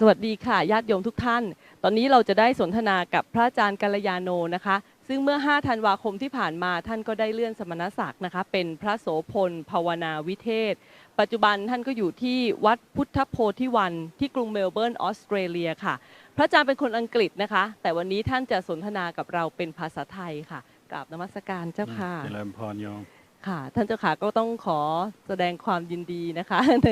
สวัสดีค่ะญาติโยมทุกท่าน ตอนนี้เราจะได้สนทนากับพระอาจารย์กัลยาโนนะคะ ซึ่งเมื่อ 5 ธันวาคมที่ผ่านมาท่านก็ได้เลื่อนสมณศักดิ์นะคะ เป็นพระโสพลภาวนาวิเทศ ปัจจุบันท่านก็อยู่ที่วัดพุทธโพธิวันที่กรุงเมลเบิร์นออสเตรเลียค่ะ พระอาจารย์เป็นคนอังกฤษนะคะ แต่วันนี้ท่านจะสนทนากับเราเป็นภาษาไทยค่ะกราบนมัสการเจ้าค่ะเจริญพรโยม ค่ะท่านเจ้าค่ะก็ต้องขอแสดงความยินดีนะคะ ใน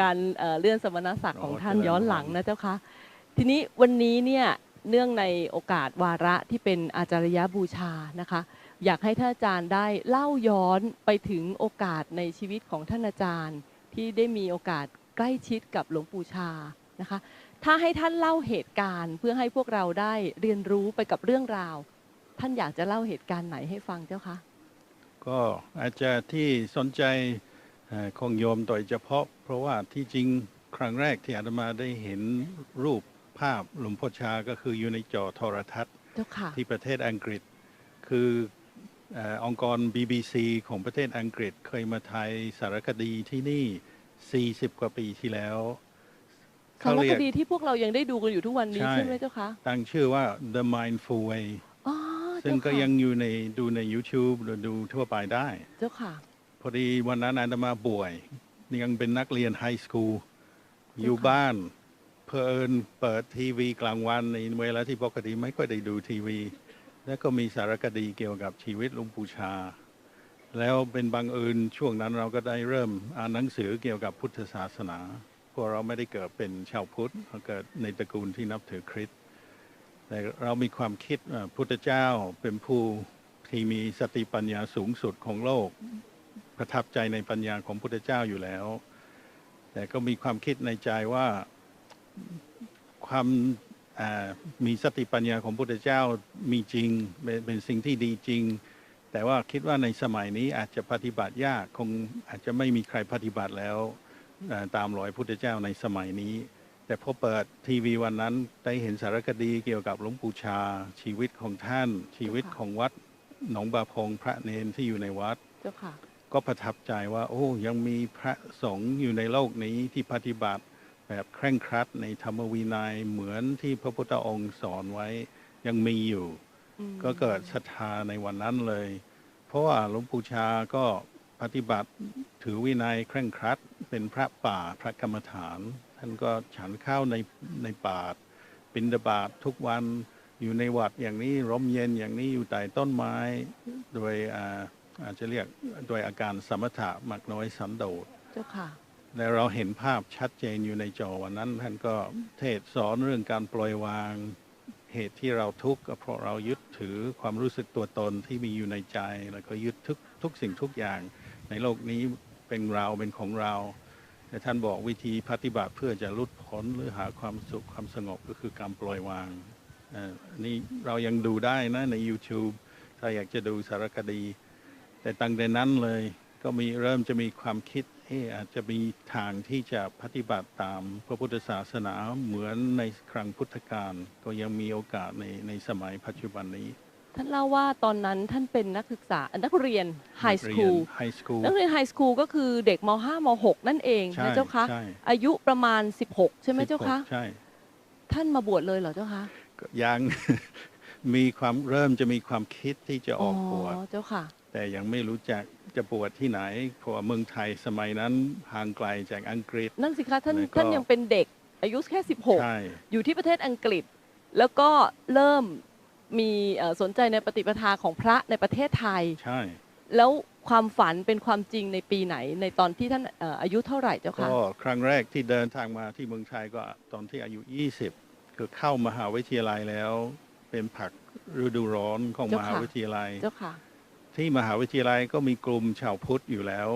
การเอ่อเลื่อนสมณศักดิ์ของท่านโอ้เจริญย้อนหลังนะเจ้าค่ะทีนี้วันนี้เนี่ยเนื่องในโอกาสวาระที่เป็นอาจารยบูชานะคะ อยากให้ท่านอาจารย์ได้เล่าย้อนไปถึงโอกาสในชีวิตของท่านอาจารย์ ที่ได้มีโอกาสใกล้ชิดกับหลวงปู่ชานะคะ ถ้าให้ท่านเล่าเหตุการณ์ เพื่อให้พวกเราได้เรียนรู้ไปกับเรื่องราว ท่านอยากจะเล่าเหตุการณ์ไหนให้ฟังเจ้าคะ ก็อาจจะที่สนใจเอ่อของโยมโดยเฉพาะ เพราะว่าที่จริงครั้งแรกที่อาตมาได้เห็นรูปภาพหลวงพ่อชาก็คืออยู่ในจอโทรทัศน์เจ้าค่ะที่ประเทศอังกฤษ คือเอ่อองค์กร BBC ของประเทศอังกฤษเคยมาถ่ายสารคดีที่นี่ 40 กว่าปีที่แล้วสารคดีที่พวกเรายังได้ดูกันอยู่ทุกวันนี้ใช่ใช่ไหมเจ้าคะตั้งชื่อว่า The Mindful Way อ๋อ ซึ่งก็เจ้าค่ะยังอยู่ในดูใน YouTube หรือดูทั่วไปได้ เจ้าค่ะ พอดีวันนั้นอาตมาป่วยยังเป็นนักเรียนไฮสคูลค่ะอยู่บ้านเพอเอิญเปิดทีวีกลางวันในเวลาที่ปกติไม่ค่อยได้ดูทีวี แล้วก็มีสารคดีเกี่ยวกับชีวิตหลุงปู่ชา แล้วเป็นบังเอิญช่วงนั้นเราก็ได้เริ่มอ่านหนังสือเกี่ยวกับพุทธศาสนา พวกเราไม่ได้เกิดเป็นชาวพุทธเราเกิดในตระกูลที่นับถือคริสต์ แต่เรามีความคิดว่าพุทธเจ้าเป็นผู้ที่มีสติปัญญาสูงสุดของโลก ประทับใจในปัญญาของพุทธเจ้าอยู่แล้ว แต่ก็มีความคิดในใจว่าความมีสติปัญญาของพุทธเจ้ามีจริงเป็นเป็นสิ่งที่ดีจริง แต่ว่าคิดว่าในสมัยนี้อาจจะปฏิบัติยากคงอาจจะไม่มีใครปฏิบัติแล้วตามรอยพุทธเจ้าในสมัยนี้ แต่พอเปิดทีวีวันนั้นได้เห็นสารคดีเกี่ยวกับหลวงปู่ชา ชีวิตของท่าน ชีวิตของวัดหนองบาพงพระเนนที่อยู่ในวัดเจ้าค่ะ ก็ประทับใจว่า โอ้ยังมีพระสงฆ์อยู่ในโลกนี้ที่ปฏิบัติแบบเคร่งครัดในธรรมวินัยเหมือนที่พระพุทธองค์สอนไว้ยังมีอยู่อืมก็เกิดศรัทธาในวันนั้นเลย เพราะว่าหลวงปู่ชาก็ปฏิบัติถือวินัยเคร่งครัดเป็นพระป่าพระกรรมฐาน ท่านก็ฉันข้าวในในป่าบินดาบาตทุกวันอยู่ในวัดอย่างนี้ร่มเย็นอย่างนี้อยู่ใต้ต้นไม้โดยอ่าอาจจะเรียกโดยอาการสมถะมักน้อยสันโดษเจ้าค่ะและเราเห็นภาพชัดเจนอยู่ในจอวันนั้น ท่านก็เทศสอนเรื่องการปล่อยวางเหตุที่เราทุกข์ก็เพราะเรายึดถือความรู้สึกตัวตนที่มีอยู่ในใจ แล้วก็ยึดทุกทุกสิ่งทุกอย่างในโลกนี้เป็นเราเป็นของเรา แต่ท่านบอกวิธีปฏิบัติเพื่อจะลุดพ้นหรือหาความสุขความสงบก็คือการปล่อยวางอ่อนี่เรายังดูได้นะใน YouTube ถ้าอยากจะดูสารคดี แต่ตั้งแต่นั้นเลยก็มีเริ่มจะมีความคิดเอออาจจะมีทางที่จะปฏิบัติตามพระพุทธศาสนาเหมือนในครั้งพุทธกาลก็ยังมีโอกาสในในสมัยปัจจุบันนี้ ท่านเล่าว่าตอนนั้นท่านเป็นนักศึกษานักเรียนไฮสคูลไฮสคูลนักเรียนไฮสคูลก็คือเด็กม .5 ม .6 นั่นเองใช่นะเจ้าคะใช่อายุประมาณ 16 ใช่ไหมเจ้าคะใช่ท่านมาบวชเลยเหรอเจ้าคะก็ยังมีความเริ่มจะมีความคิดที่จะออกบวชเจ้าค่ะ แต่ยังไม่รู้จักจะบวชที่ไหนเพราะว่าเมืองไทยสมัยนั้นห่างไกลจากอังกฤษ นั่นสิคะท่านแล้วก็ท่านยังเป็นเด็กอายุแค่ใช่16 อยู่ที่ประเทศอังกฤษ แล้วก็เริ่ม มีเอ่อสนใจในปฏิปทาของพระในประเทศไทย ใช่ แล้วความฝันเป็นความจริงในปีไหน ในตอนที่ท่านเอ่ออายุเท่าไหร่เจ้าคะก็ครั้งแรกที่เดินทางมาที่เมืองไทยก็ตอนที่อายุ 20 คือเข้ามหาวิทยาลัยแล้ว เป็นผักฤดูร้อนของมหาวิทยาลัยเจ้าค่ะ ที่มหาวิทยาลัยก็มีกลุ่มชาวพุทธอยู่แล้ว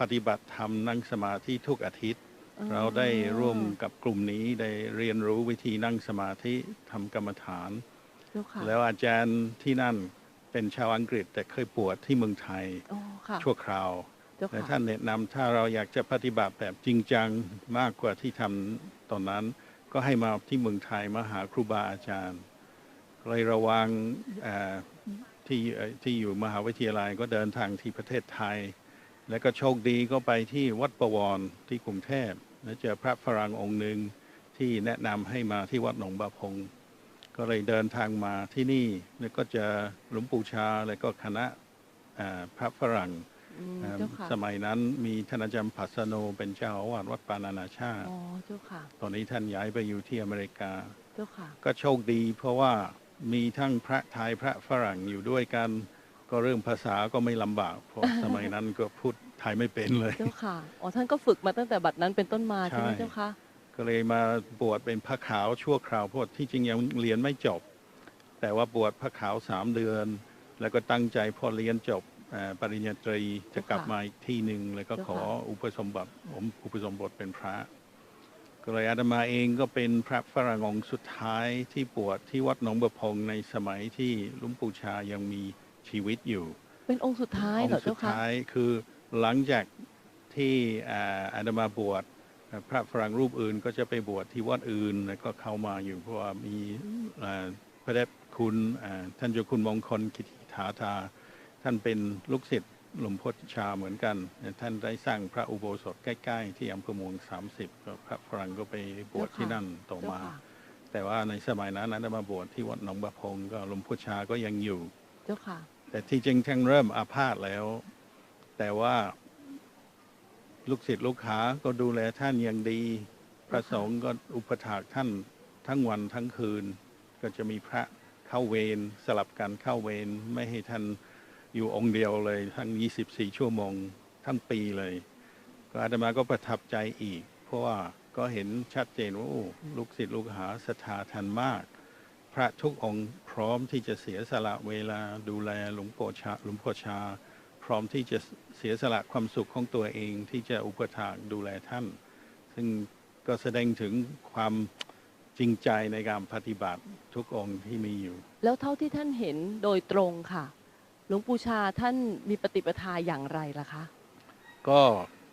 ปฏิบัติธรรมนั่งสมาธิทุกอาทิตย์อ๋อเราได้ร่วมกับกลุ่มนี้ได้เรียนรู้วิธีนั่งสมาธิทำกรรมฐานเจ้าค่ะแล้วอาจารย์ที่นั่นเป็นชาวอังกฤษแต่เคยปวดที่เมืองไทยอ๋อค่ะชั่วคราวเจ้าแต่ค่ะท่านแนะนำถ้าเราอยากจะปฏิบัติแบบจริงจังมากกว่าที่ทำตอนนั้น ก็ให้มาที่เมืองไทยมาหาครูบาอาจารย์เลยระวังเอ่อที่เอ่อที่อยู่มหาวิทยาลัยก็เดินทางที่ประเทศไทย แล้วก็โชคดีก็ไปที่วัดประวรที่กรุงเทพแล้วเจอพระฝรั่งองค์หนึ่งที่แนะนำให้มาที่วัดหนองบาพง ก็เลยเดินทางมาที่นี่แล้วก็เจะหลวงปู่ชาแล้วก็คณะอ่าพระฝรั่งอืมอ่าเจ้าค่ะสมัยนั้นมีท่านอาจารย์ปัสโนเป็นเจ้าอาวาสวัดปานานาชาติอ๋อเจ้าค่ะตอนนี้ท่านย้ายไปอยู่ที่อเมริกาเจ้าค่ะก็โชคดีเพราะว่ามีทั้งพระไทยพระฝรั่งอยู่ด้วยกัน ก็เรื่องภาษาก็ไม่ลำบาก เพราะสมัยนั้นก็พูดไทยไม่เป็นเลย เจ้าค่ะ อ๋อท่านก็ฝึกมาตั้งแต่บัดนั้นเป็นต้นมาใช่ไหมใช่เจ้าค่ะ ก็เลยมาบวชเป็นพระขาวชั่วคราวเพราะที่จริงยังเรียนไม่จบ แต่ว่าบวชพระขาวสามเดือน แล้วก็ตั้งใจพอเรียนจบเอ่อปริญญาตรีจะกลับมาอีกที่หนึ่งแล้วก็ขออุปสมบทผมอุปสมบทเป็นพระ ก็เลยอาตมาเองก็เป็นพระฝรั่งองค์สุดท้ายที่บวชที่วัดหนองบัวพงในสมัยที่หลุงปู่ชายังมีชีวิตอยู่ เป็นองค์สุดท้ายเหรอสุเจ้าดค่ะท้ายคือหลังจากที่อ่าอาตมาบวช พระฝรั่งรูปอื่นก็จะไปบวชที่วัดอื่นแล้วก็เข้ามาอยู่เพราะว่ามีอ่าพระเดชคุณอ่าท่านเจ้าคุณมงคลกิติถาธาท่านเป็นลูกศิษย์หลวงพ่อชาเหมือนกัน ท่านได้สร้างพระอุโบสถใกล้ ๆ ที่อำเภอเมือง30ก็พระฝรั่งก็ไปบวชที่นั่นต่อเจ้ามาค่ะแต่ว่าในสมัยนั้นอาตมาบวชที่วัดหนองบะพงก็หลวงพ่อชาก็ยังอยู่เจ้าค่ะแต่ที่จริงท่านเริ่มอาพาธแล้ว แต่ว่า ลูกศิษย์ลูกหาก็ดูแลท่านอย่างดีพระสงฆ์ก็อุปถากท่านทั้งวันทั้งคืน ก็จะมีพระเข้าเวรสลับกันเข้าเวรไม่ให้ท่านอยู่องค์เดียวเลย ทั้ง 24 ชั่วโมงทั้งปีเลย ก็อาตมาก็ประทับใจอีก เพราะว่าก็เห็นชัดเจนว่าลูกศิษย์ลูกหาศรัทธาท่านมาก พระทุกองค์พร้อมที่จะเสียสละเวลาดูแลหลวงปู่ชาหลวงพ่อชา พร้อมที่จะเสียสละความสุขของตัวเองที่จะอุปถากดูแลท่าน ซึ่งก็แสดงถึงความจริงใจในการปฏิบัติทุกองค์ที่มีอยู่ แล้วเท่าที่ท่านเห็นโดยตรงค่ะ หลวงปู่ชาท่านมีปฏิปทาอย่างไรล่ะคะ ก็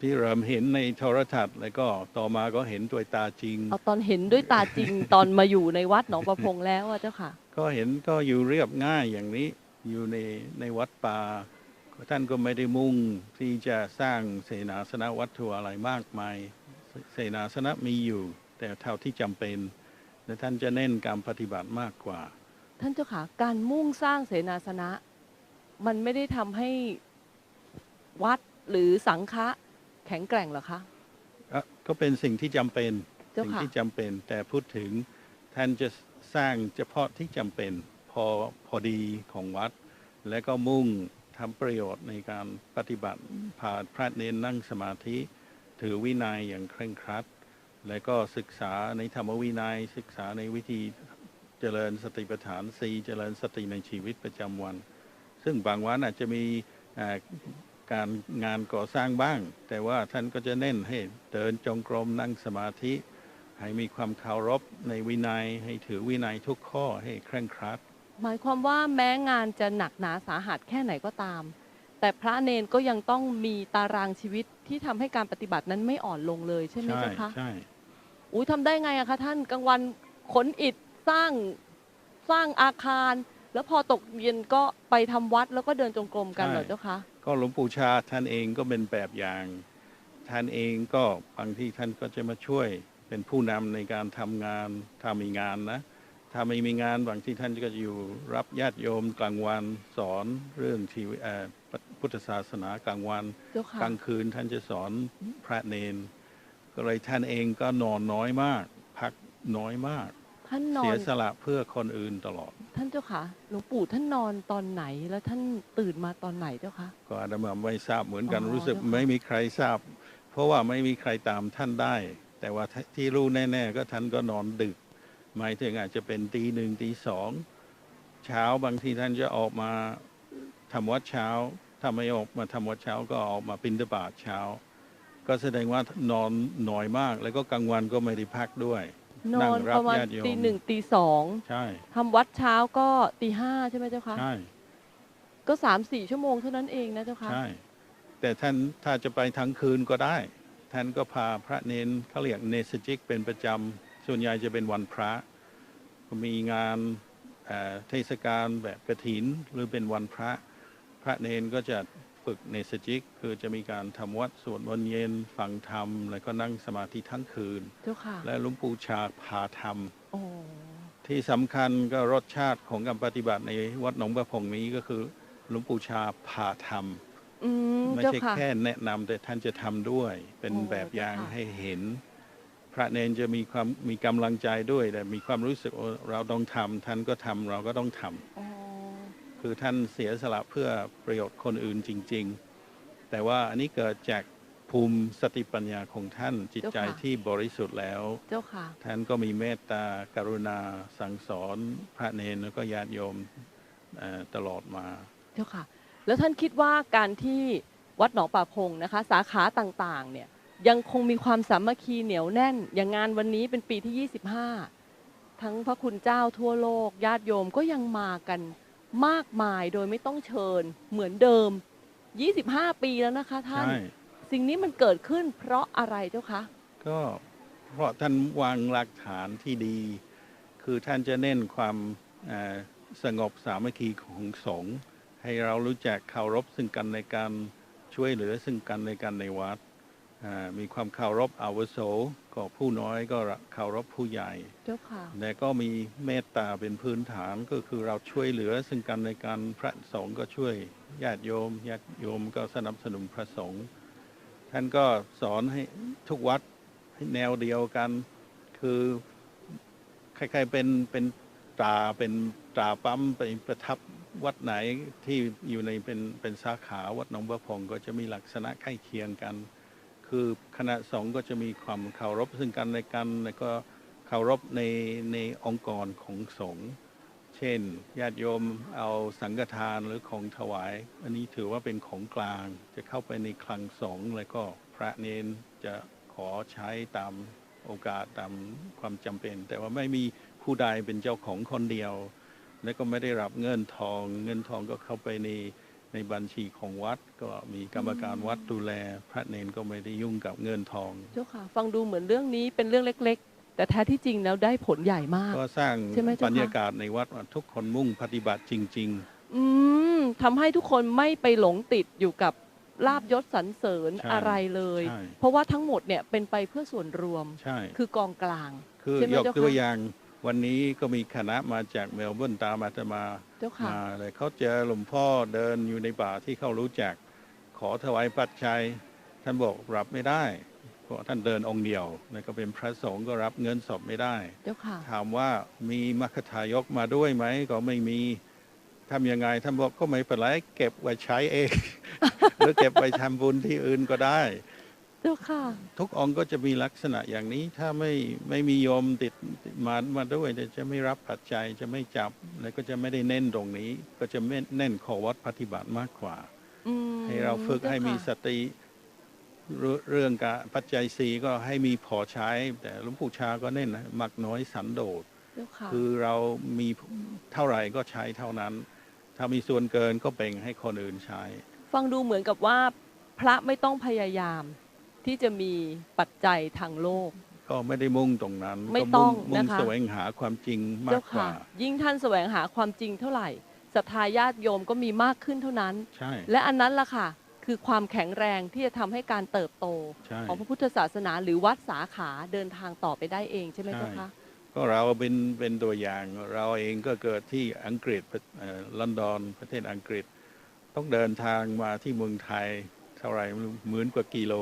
พี่เริ่มเห็นในโทรทัศน์ แล้วก็ต่อมาก็เห็นด้วยตาจริงเอาตอนเห็นด้วยตาจริง ตอนมาอยู่ในวัดหนองประพงแล้วอะเจ้าค่ะ ก็เห็นก็อยู่เรียบง่ายอย่างนี้อยู่ในในวัดป่า ท่านก็ไม่ได้มุ่งที่จะสร้างเสนาสนะวัตถุอะไรมากมาย เสนาสนะมีอยู่ แต่เท่าที่จำเป็นและท่านจะเน้นการปฏิบัติมากกว่า ท่านเจ้าค่ะการมุ่งสร้างเสนาสนะ มันไม่ได้ทำให้วัดหรือสังฆะแข็งแกร่งเหรอคะอะก็เป็นสิ่งที่จำเป็นเจ้าสิ่งค่ะที่จำเป็น แต่พูดถึงท่านจะสร้างเฉพาะที่จำเป็นพอพอดีของวัด และก็มุ่ง ทำประโยชน์ในการปฏิบัติพาพระเนนนั่งสมาธิ ถือวินัยอย่างเคร่งครัด และก็ศึกษาในธรรมวินัย ศึกษาในวิธีเจริญสติปัฏฐานสีเจริญสติในชีวิตประจำวัน ซึ่งบางวันอาจจะมีการงานก่อสร้างบ้าง แต่ว่าท่านก็จะเน้นให้เดินจงกรมนั่งสมาธิ ให้มีความเคารพในวินัย ให้ถือวินัยทุกข้อให้เคร่งครัด หมายความว่าแม้งานจะหนักหนาสาหัสแค่ไหนก็ตาม แต่พระเนนก็ยังต้องมีตารางชีวิตที่ทำให้การปฏิบัตินั้นไม่อ่อนลงเลยใช่ไหมใช่เจ้าคะใช่อุ้ยทำได้ไงอะคะท่านกลางวันขนอิฐสร้างสร้างอาคาร แล้วพอตกเย็นก็ไปทำวัดแล้วก็เดินจงกรมกันเหรอเจ้าคะก็หลวงปู่ชาท่านเองก็เป็นแบบอย่าง ท่านเองก็บางที่ท่านก็จะมาช่วยเป็นผู้นำในการทำงานถ้ามีงานนะ ถ้าไม่มีงานบางที่ท่านก็จะอยู่รับญาติโยมกลางวันสอนเรื่องชีวิตเอ่อพุทธศาสนากลางวันเจ้าค่ะกลางคืนท่านจะสอนพระเนน ก็เลยท่านเองก็นอนน้อยมาก พักน้อยมาก ท่านนอเสียนสละเพื่อคนอื่นตลอด ท่านเจ้าค่ะหลวงปู่ท่านนอนตอนไหนแล้วท่านตื่นมาตอนไหนเจ้าคะก็อาตมาไม่ทราบเหมือนกันอ๋อรู้สึกเจ้าค่ะไม่มีใครทราบ เพราะว่าไม่มีใครตามท่านได้ แต่ว่าที่รู้แน่ ๆ ก็ท่านก็นอนดึก หมายถึงอาจจะเป็นตีหนึ่งตีสองเช้าบางทีท่านจะออกมาทำวัดเช้าถ้าไม่ออกมาทำวัดเช้าก็ออกมาปินตบาตเช้า ก็แสดงว่านอนน้อยมาก แล้วก็กลางวันก็ไม่ได้พักด้วยนนั่องนรับประมาณญาติโยมตีหนึ่งตีสองใช่ทำวัดเช้าก็ตีห้าใช่ไหมเจ้าคะใช่ก็สามสี่ชั่วโมงเท่านั้นเองนะเจ้าคะใช่แต่ท่านถ้าจะไปทั้งคืนก็ได้ ท่านก็พาพระเนนเขาเรียกเนสจิกเป็นประจำ ส่วนใหญ่จะเป็นวันพระ ก็มีงานเอ่อเทศกาลแบบกระถินหรือเป็นวันพระ พระเนนก็จะฝึกเนสจิก คือจะมีการทำวัดสวดมนต์เย็นฟังธรรม แล้วก็นั่งสมาธิทั้งคืนเจ้าค่ะและหลุงปู่ชาพาธรรมโอ้ที่สำคัญก็รสชาติของการปฏิบัติในวัดหนองประพงนี้ก็คือหลวงปู่ชาพาทอืมำไม่เจ้าใช่ค่ะแค่แนะนำแต่ท่านจะทำด้วย เป็นโอ้แบบอย่างเจ้าค่ะให้เห็น พระเนนจะมีความมีกำลังใจด้วยแต่มีความรู้สึกว่าเราต้องทำท่านก็ทำเราก็ต้องทำอ๋อคือท่านเสียสละเพื่อประโยชน์คนอื่นจริง ๆ แต่ว่าอันนี้เกิดจากภูมิสติปัญญาของท่านจิตใจที่บริสุทธิ์แล้วเจ้าค่ะท่านก็มีเมตตากรุณาสั่งสอนพระเนนแล้วก็ญาติโยมเอ่อตลอดมาเจ้าค่ะ แล้วท่านคิดว่าการที่วัดหนองป่าพงนะคะ สาขาต่างๆเนี่ย ยังคงมีความสามัคคีเหนียวแน่น อย่างงานวันนี้เป็นปีที่ 25 ทั้งพระคุณเจ้าทั่วโลก ญาติโยมก็ยังมากันมากมายโดยไม่ต้องเชิญเหมือนเดิม 25 ปีแล้วนะคะท่าน ใช่ สิ่งนี้มันเกิดขึ้นเพราะอะไรเจ้าคะ ก็เพราะท่านวางหลักฐานที่ดี คือท่านจะเน้นความเอ่อสงบสามัคคีของสงฆ์ให้เรารู้จักเคารพซึ่งกันในการช่วยเหลือซึ่งกันในการในวัดอ่า มีความเคารพอาวุโสก็ผู้น้อยก็เคารพผู้ใหญ่เจ้าค่ะแต่ก็มีเมตตาเป็นพื้นฐานก็คือเราช่วยเหลือซึ่งกันในการพระสงฆ์ก็ช่วยญาติโยมญาติโยมก็สนับสนุนพระสงฆ์ท่านก็สอนให้ทุกวัดให้แนวเดียวกัน คือคล้ายๆเป็นเป็นตราเป็นตราปั๊มไปประทับวัดไหนที่อยู่ในเป็นเป็นสาขาวัดหนองบัวพองก็จะมีลักษณะใกล้เคียงกัน คือคณะสงฆ์ก็จะมีความเคารพซึ่งกันและกันแล้วก็เคารพในในองค์กรของสงฆ์เช่น ญาติโยมเอาสังฆทานหรือของถวาย อันนี้ถือว่าเป็นของกลาง จะเข้าไปในคลังสงฆ์แล้วก็พระเนนจะขอใช้ตามโอกาสตามความจำเป็น แต่ว่าไม่มีผู้ใดเป็นเจ้าของคนเดียว และก็ไม่ได้รับเงินทอง เงินทองก็เข้าไปใน ในบัญชีของวัดก็มีกรรมการวัดดูแล พระเนนก็ไม่ได้ยุ่งกับเงินทอง เจ้าค่ะ ฟังดูเหมือนเรื่องนี้เป็นเรื่องเล็ก ๆ แต่แท้ที่จริงแล้วได้ผลใหญ่มาก ก็สร้างใช่ไหมเจ้าคะบรรยากาศในวัดว่าทุกคนมุ่งปฏิบัติจริงอืมทำให้ทุกคนไม่ไปหลงติดอยู่กับลาบยศสรรเสริญใช่อะไรเลยใช่เพราะว่าทั้งหมดเนี่ยเป็นไปเพื่อส่วนรวมๆใช่คือกองกลางคือใช่ไหมยกเจ้าคะตัวอย่าง วันนี้ก็มีคณะมาจากเมลเบิร์นตามอาตมาเจ้าค่ะมาเลยเขาเจอหลวงพ่อเดินอยู่ในป่าที่เขารู้จัก ขอถวายปัจจัย ท่านบอกรับไม่ได้ เพราะท่านเดินองค์เดียวแล้วก็เป็นพระสงฆ์ก็รับเงินสดไม่ได้เจ้าค่ะถามว่ามีมัคคทายกมาด้วยไหมก็ไม่มีทำยังไงท่านบอกก็ไม่เป็นไรเก็บไว้ใช้เอง หรือเก็บไว้ทำบุญที่อื่นก็ได้ เจ้าค่ะ ทุกองค์ก็จะมีลักษณะอย่างนี้ ถ้าไม่ไม่มีโยมติดมามาด้วยจะจะไม่รับปัจจัยจะไม่จับ แล้วก็จะไม่ได้เน้นตรงนี้ ก็จะไม่เน้นขอวัดปฏิบัติมากกว่าอืมให้เราฝึกจ้ให้มีสค่ะติเรื่องเรื่องการปัจจัยสีก็ให้มีพอใช้ แต่หลวงปู่ชาก็เน้นนะมักน้อยสันโดษเจ้าค่ะคือเรามีเท่าไหร่ก็ใช้เท่านั้น ถ้ามีส่วนเกินก็แบ่งให้คนอื่นใช้ ฟังดูเหมือนกับว่าพระไม่ต้องพยายาม ที่จะมีปัจจัยทางโลก ก็ไม่ได้มุ่งตรงนั้นไม่ก็ต้มุ่องงมุ่งนะคะแสวงหาความจริงมาเจ้ากกค่ะว่ายิ่งท่านแสวงหาความจริงเท่าไหร่ศรัทธาญาติโยมก็มีมากขึ้นเท่านั้นใช่และอันนั้นล่ะค่ะ คือความแข็งแรงที่จะทำให้การเติบโตใช่ของพระพุทธศาสนาหรือวัดสาขาเดินทางต่อไปได้เองใช่ไหมใช่เจ้าคะก็เราเป็นเป็นตัวอย่างเราเองก็เกิดที่อังกฤษเอ่อลอนดอนประเทศอังกฤษ ต้องเดินทางมาที่เมืองไทยเท่าไหร่ไม่รู้หมื่นกว่ากิโล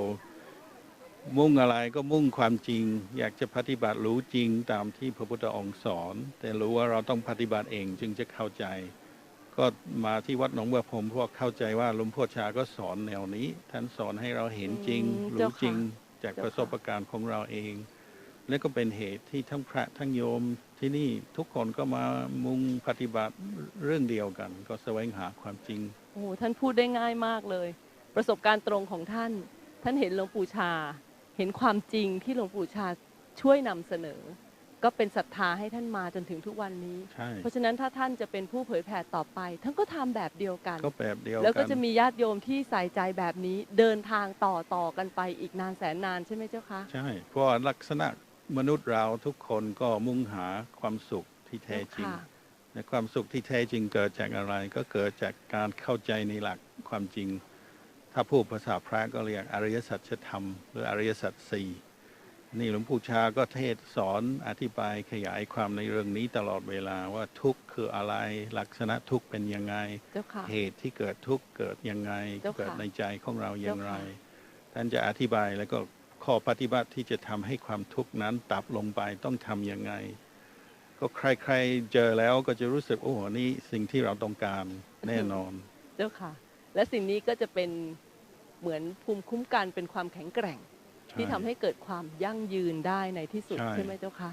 มุ่งอะไรก็มุ่งความจริง อยากจะปฏิบัติรู้จริงตามที่พระพุทธองค์สอน แต่รู้ว่าเราต้องปฏิบัติเองจึงจะเข้าใจ ก็มาที่วัดหนองบัวพรมเพราะเข้าใจว่าหลวงพ่อชาก็สอนแนวนี้ ท่านสอนให้เราเห็นจริงอืมรู้เจ้าจริงค่ะจากเจ้าประสบค่ะการณ์ของเราเอง และก็เป็นเหตุที่ทั้งพระทั้งโยมที่นี่ทุกคนก็มามุ่งปฏิบัติเรื่องเดียวกัน ก็แสวงหาความจริงโอ้โหท่านพูดได้ง่ายมากเลย ประสบการณ์ตรงของท่าน ท่านเห็นหลวงปู่ชา เห็นความจริงที่หลวงปู่ชาช่วยนำเสนอ ก็เป็นศรัทธาให้ท่านมาจนถึงทุกวันนี้ใช่เพราะฉะนั้นถ้าท่านจะเป็นผู้เผยแผ่ต่อไป ท่านก็ทำแบบเดียวกันก็แบบเดียวแล้วก็กันจะมีญาติโยมที่ใส่ใจแบบนี้เดินทางต่อต่อกันไปอีกนานแสนนานใช่ไหมเจ้าคะใช่เพราะว่าลักษณะมนุษย์เราทุกคนก็มุ่งหาความสุขที่แท้จริงค่ะในความสุขที่แท้จริงเกิดจากอะไร ก็เกิดจากการเข้าใจในหลักความจริง ถ้าพูดภาษาพระก็เรียกอริยสัจธรรม หรืออริยสัจสี่นี่หลวงปู่ชาก็เทศสอนอธิบายขยายความในเรื่องนี้ตลอดเวลาว่าทุกข์คืออะไรลักษณะทุกข์เป็นยังไงเจ้าค่ะเหตุที่เกิดทุกข์เกิดยังไงเจ้าค่ะเกิดในใจของเราอย่างไรเจ้าค่ท่านจะอธิบายแล้วก็ข้อปฏิบัติที่จะทำให้ความทุกข์นั้นตับลงไปต้องทำยังไง ก็ใครๆเจอแล้วก็จะรู้สึกโอ้โหนี่สิ่งที่เราต้องการแน่นอน เจ้าค่ะ และสิ่งนี้ก็จะเป็นเหมือนภูมิคุ้มกันเป็นความแข็งแกร่ง ที่ทำให้เกิดความยั่งยืนได้ในที่สุดใช่ใช่ไหมเจ้าค่ะ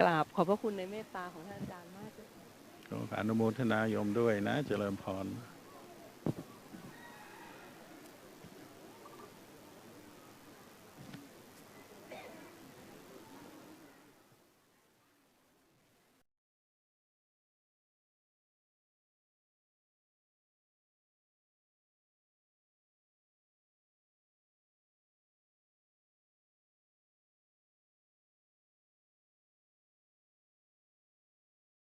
กราบขอบพระคุณในเมตตาของท่านอาจารย์มากเจ้าค่ะก็อนุโมทนาโยมด้วยนะ เจริญพร